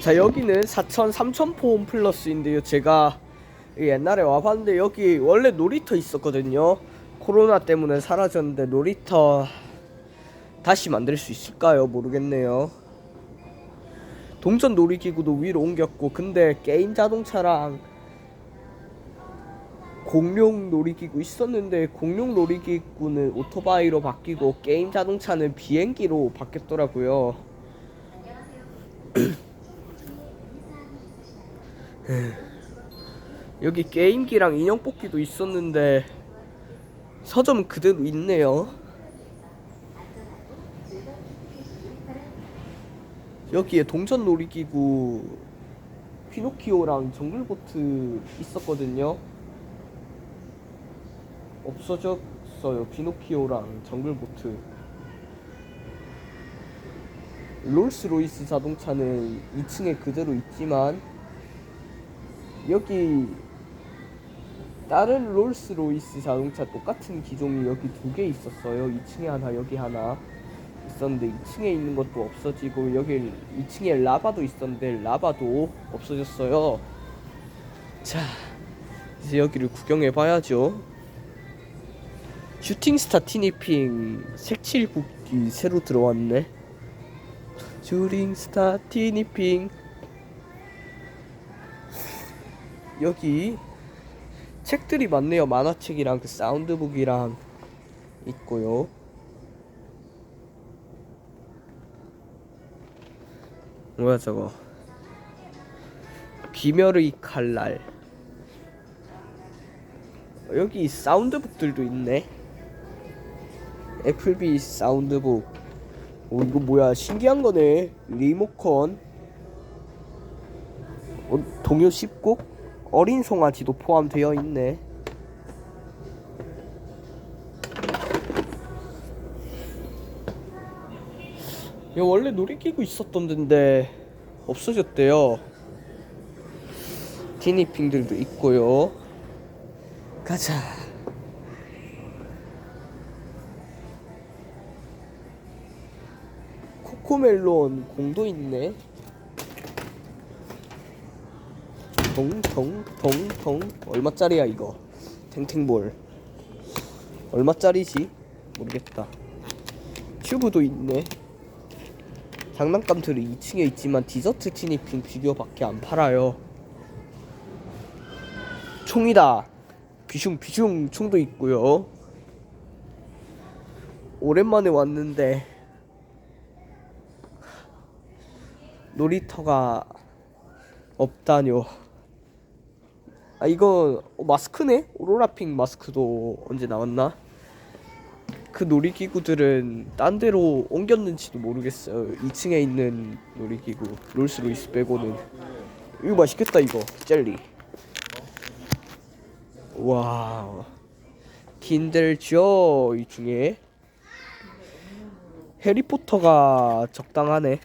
자 여기는 4천 3천 포홈 플러스인데요. 제가 옛날에 와봤는데 여기 원래 놀이터 있었거든요. 코로나 때문에 사라졌는데 놀이터 다시 만들 수 있을까요? 모르겠네요. 동전 놀이기구도 위로 옮겼고 근데 게임 자동차랑 공룡 놀이기구 있었는데 공룡 놀이기구는 오토바이로 바뀌고 게임 자동차는 비행기로 바뀌었더라고요 여기 게임기랑 인형 뽑기도 있었는데 서점 그대로 있네요. 여기에 동전 놀이기구 피노키오랑 정글보트 있었거든요. 없어졌어요. 피노키오랑 정글보트. 롤스로이스 자동차는 2층에 그대로 있지만 여기 다른 롤스로이스 자동차 똑같은 기종이 여기 두 개 있었어요. 2층에 하나, 여기 하나 있었는데 2층에 있는 것도 없어지고 여기 2층에 라바도 있었는데 라바도 없어졌어요. 자, 이제 여기를 구경해 봐야죠. 슈팅스타 티니핑 색칠 붓기 새로 들어왔네. 슈팅스타 티니핑 여기 책들이 많네요. 만화책이랑 그 사운드북이랑 있고요. 뭐야 저거? 귀멸의 칼날. 여기 사운드북들도 있네. 애플비 사운드북. 오 이거 뭐야 신기한 거네. 리모컨. 어, 동요 10곡? 어린 송아지도 포함되어 있네. 야, 원래 놀이기구 있었던 데인데 없어졌대요. 티니핑들도 있고요. 가자. 코코멜론 공도 있네. 덩덩덩덩 얼마짜리야 이거? 탱탱볼. 얼마짜리지? 모르겠다. 튜브도 있네. 장난감들이 2층에 있지만 디저트 티니핑 비디오밖에 안 팔아요. 총이다. 비숑 비숑 총도 있고요. 오랜만에 왔는데 놀이터가 없다뇨 아 이거 어, 마스크네? 오로라핑 마스크도 언제 나왔나? 그 놀이기구들은 딴 데로 옮겼는지도 모르겠어요. 2층에 있는 놀이기구 롤스로이스 빼고는. 이거 맛있겠다 이거. 젤리. 와 킨들조 이 중에? 해리포터가 적당하네.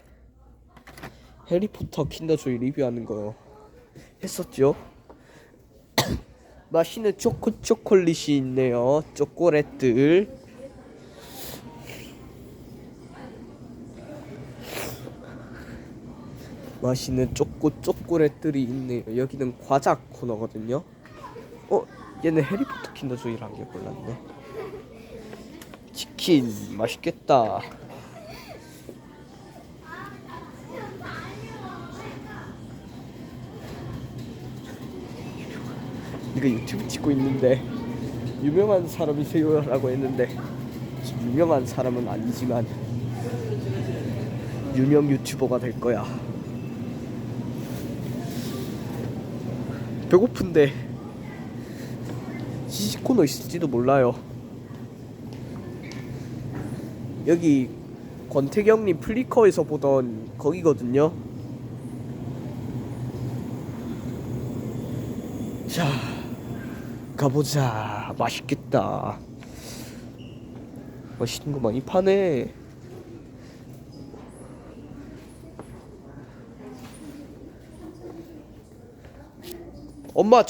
해리포터 킨더조이 리뷰하는 거 했었죠 맛있는 초코 초콜릿이 있네요. 초콜릿들. 맛있는 초코 초콜릿들이 있네요. 여기는 과자 코너거든요. 어, 얘는 해리포터 킨더 조이란 게 골랐네. 치킨 맛있겠다. 이거 유튜브 찍고 있는데 유명한 사람이세요라고 했는데 유명한 사람은 아니지만 유명 유튜버가 될 거야. 배고픈데 시식 코너 있을지도 몰라요. 여기 권태경님 플리커에서 보던 거기거든요. 자. 가보자. 맛있겠다. 맛있는 거 많이 파네. 엄마